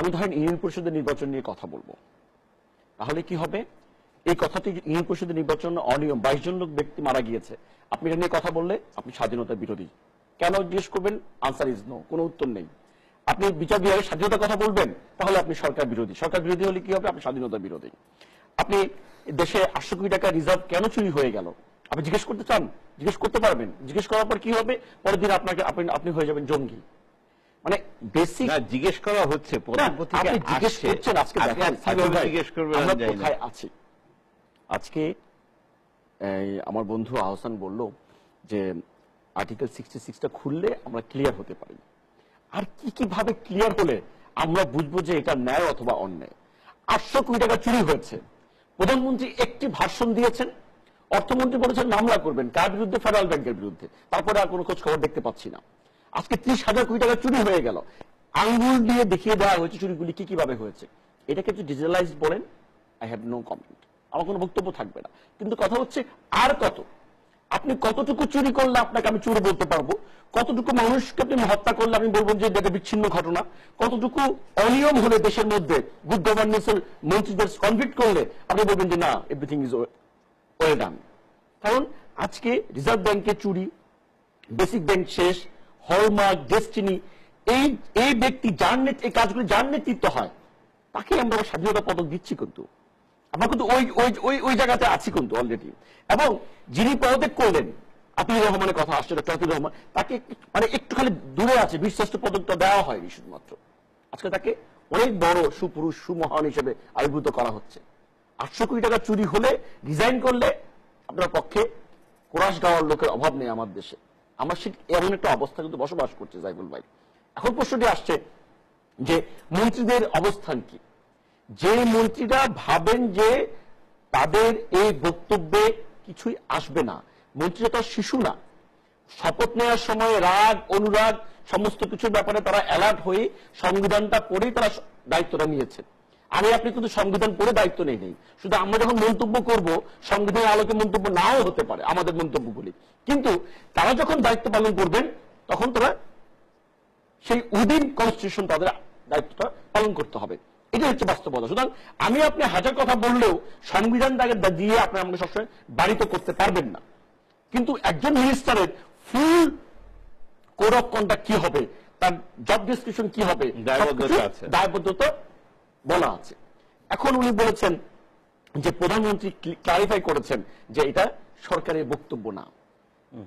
আমি ধরেন ইউনিয়ন পরিষদের নির্বাচন নিয়ে কথা বলব। তাহলে কি হবে? এই কথাটি ইউনিয়ন পরিষদের নির্বাচন অনিয়ম, বাইশ জন লোক ব্যক্তি মারা গিয়েছে, আপনি এটা নিয়ে কথা বললে আপনি স্বাধীনতার বিরোধী। কেন জিজ্ঞেস করবেন? আনসার ইজ নো, কোনো উত্তর নেই। আপনি বিচার বিভাগের স্বাধীনতার কথা বলবেন, তাহলে আপনি সরকার বিরোধী। সরকার বিরোধী হলে কি হবে? আপনি স্বাধীনতার বিরোধী। আপনি দেশে আটশো কোটি টাকা রিজার্ভ কেন চুরি হয়ে গেল? আপনি জিজ্ঞেস করতে চান? জিজ্ঞেস করতে পারবেন। জিজ্ঞেস করার পর কি হবে? পরের দিন আপনাকে, আপনি আপনি হয়ে যাবেন জঙ্গি। মানে বেসিক না জিজ্ঞেস করা হচ্ছে আপনি জিজ্ঞেস করছেন আজকে জিজ্ঞেস করবেন আমরা। কোথায় আছি? আজকে আমার বন্ধু আহসান বলল যে আর্টিকেল সিক্সটি সিক্সটা খুললে আমরা ক্লিয়ার হতে পারি। আর কি কি ভাবে ক্লিয়ার হলে আমরা বুঝব যে এটা ন্যায় অথবা অন্যায়? আটশো কোটি টাকা চুরি হয়েছে। প্রধানমন্ত্রী একটি ভাষণ দিয়েছেন। অর্থমন্ত্রী বলেছেন মামলা করবেন কার বিরুদ্ধে? ফেডারেল ব্যাংকের বিরুদ্ধে। তারপরে আর কোনো খোঁজ খবর দেখতে পাচ্ছি না। আজকে ত্রিশ হাজার কোটি টাকা চুরি হয়ে গেল। আঙ্গুল দিয়ে দেখিয়ে দেওয়া হয়েছে চুরিগুলি কি কীভাবে হয়েছে। এটাকে যদি ডিজিটালাইজ বলেন আই হ্যাভ নো কমেন্ট আমার কোনো বক্তব্য থাকবে না। কিন্তু কথা হচ্ছে, আর কত? আপনি কতটুকু চুরি করলে আপনাকে আমি চোর বলতে পারব? কতটুকু মানুষকে আপনি হত্যা করলে আমি বলব যে এটা বিচ্ছিন্ন ঘটনা? কতটুকু অনিয়ম হলে দেশের মধ্যে গুড গভর্নেন্সের মন্ত্রীদের কনভিক্ট করলে আপনি বলবেন যে না এভরিথিং ইজ ওয়েল ডান কারণ আজকে রিজার্ভ ব্যাংকে চুরি বেসিক ব্যাংক শেষ হলমার্ক, ডেস্টিনি, এই এই ব্যক্তি যার এই কাজগুলি যার নেতৃত্ব হয় তাকে আমরা স্বাধীনতা পদক দিচ্ছি কিন্তু। আমরা কিন্তু ওই ওই ওই ওই জায়গাতে আছি কিন্তু অলরেডি এবং যিনি পদত্যাগ করলেন আতিউর রহমানের কথা আসছে, ডক্টর আতিউর রহমান, তাকে মানে একটু খালি দূরে আছে, বিশ্বাস্ত পদকটা দেওয়া হয়নি শুধুমাত্র। আজকে তাকে অনেক বড় সুপুরুষ, সুমহান হিসেবে আবির্ভূত করা হচ্ছে। আটশো কোটি টাকা চুরি হলে রিজাইন করলে, আপনার পক্ষে কোরাস গাওয়ার লোকের অভাব নেই আমার দেশে। আমার সে এমন একটা অবস্থা কিন্তু বসবাস করছে জাইবুল ভাই। এখন প্রশ্নটি আসছে যে মন্ত্রীদের অবস্থান কি? যে মন্ত্রীরা ভাবেন যে তাদের এই বক্তব্যে কিছুই আসবে না, মন্ত্রীরা তার শিশু না। শপথ নেওয়ার সময় রাগ, অনুরাগ, সমস্ত কিছুর ব্যাপারে তারা অ্যালার্ট হয়ে সংবিধানটা পড়েই তারা দায়িত্বটা নিয়েছেন। আমি আপনি কিন্তু সংবিধান পড়ে দায়িত্ব নেই নেই। শুধু আমরা যখন মন্তব্য করব সংবিধানের আলোকে মন্তব্য নাও হতে পারে আমাদের মন্তব্যগুলি। কিন্তু তারা যখন দায়িত্ব পালন করবেন তখন তারা সেই উইদিন কনস্টিটিউশন তাদের দায়িত্বটা পালন করতে হবে। এটা হচ্ছে বাস্তবতা। সুতরাং আমি আপনি হাজার কথা বললেও সংবিধান তাকে দিয়ে আপনি আমাকে সবসময় বাড়িতে করতে পারবেন না। কিন্তু একজন মিনিস্টারের ফুল কোড অফ কন্ডাক্ট কি হবে তার জব ডিসক্রিপশন কি হবে দায়বদ্ধতা। দায়বদ্ধতা বলা আছে। এখন উনি বলেছেন যে প্রধানমন্ত্রী ক্লারিফাই করেছেন যে এটা সরকারের বক্তব্য না।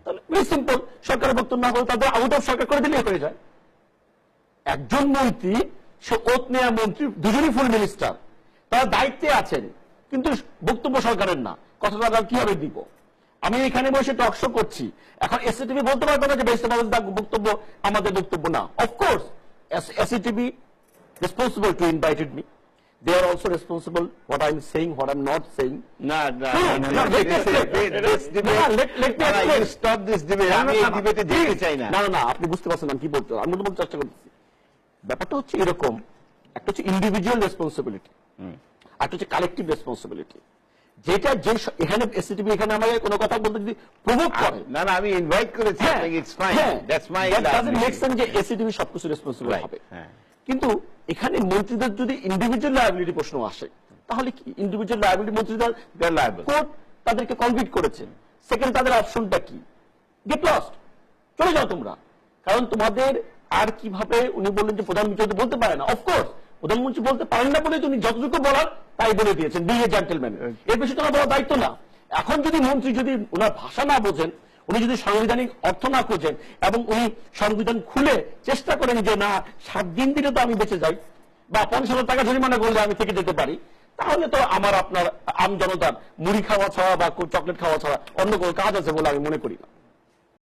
তাহলে ভেরি সিম্পল সরকারের বক্তব্য না হলে তাদের আউট অফ সরকার করে দিলেই হয়ে যায়। একজন মন্ত্রী সে ওত নেয়া মন্ত্রী দুজনই ফুল মিনিস্টার তারা দায়িত্বে আছেন কিন্তু বক্তব্য সরকারের না। কথাটা তারা কীভাবে দিব? আমি এখানে বসে টক শো করছি। এখন এসএটিভি বলতে পারবে না যে বেস্ট বক্তব্য আমাদের বক্তব্য না। Of course SATV to invited me they are also responsible what I am saying what I am not saying না না No, না, no, না, let me this debate- this debate- No, let- let me explain. you stop this debate. আমি এই debate-এ যেতে চাই না। না না না আপনি বুঝতে পারছেন আমি কি বলতে আমি তো বলতে চেষ্টা করতেছি। ব্যাপারটা হচ্ছে এরকম একটা হচ্ছে ইন্ডিভিজুয়াল রেসপন্সিবিলিটি একটা হচ্ছে কালেকটিভ রেসপন্সিবিলিটি যেটা যে এখানে এসিটিভি এখানে আমাকে কোনো কথা বলতে যদি প্রভোগ করে না না আমি ইনভাইট করেছি it's fine that's my make sense যে এসিটিভি সবকিছু রেসপন্সিবল হবে। হ্যাঁ। কিন্তু এখানে মন্ত্রীদের যদি ইন্ডিভিজুয়াল লায়াবিলিটি প্রশ্ন আসে তাহলে কি ইন্ডিভিজুয়াল লায়াবিলিটি মন্ত্রীদের কোর্ট তাদেরকে কনভিক্ট করেছেন সেকেন্ড তাদের অপশনটা কি? গেট লস্ট চলে যাও তোমরা। কারণ তোমাদের আর কীভাবে উনি বললেন যে প্রধানমন্ত্রী বলতে পারে না। অফকোর্স প্রধানমন্ত্রী বলতে পারেন না বলে তিনি যতটুকু বলার তাই বলে দিয়েছেন। বি এ জেন্টেলম্যান এর বেশি তোমার বলার দায়িত্ব না। এখন যদি মন্ত্রী যদি ওনার ভাষা না বোঝেন উনি যদি সাংবিধানিক অর্থ না খোঁজেন এবং উনি সংবিধান খুলে চেষ্টা করেন যে না, সাত দিন দিনে তো আমি বেঁচে যাই, বা পঞ্চাশ হাজার টাকা জরিমানা করলে আমি থেকে যেতে পারি, তাহলে তো আমার আপনার আম জনতার মুড়ি খাওয়া ছাড়া বা চকলেট খাওয়া ছাড়া অন্য কোনো কাজ আছে বলে আমি মনে করি না।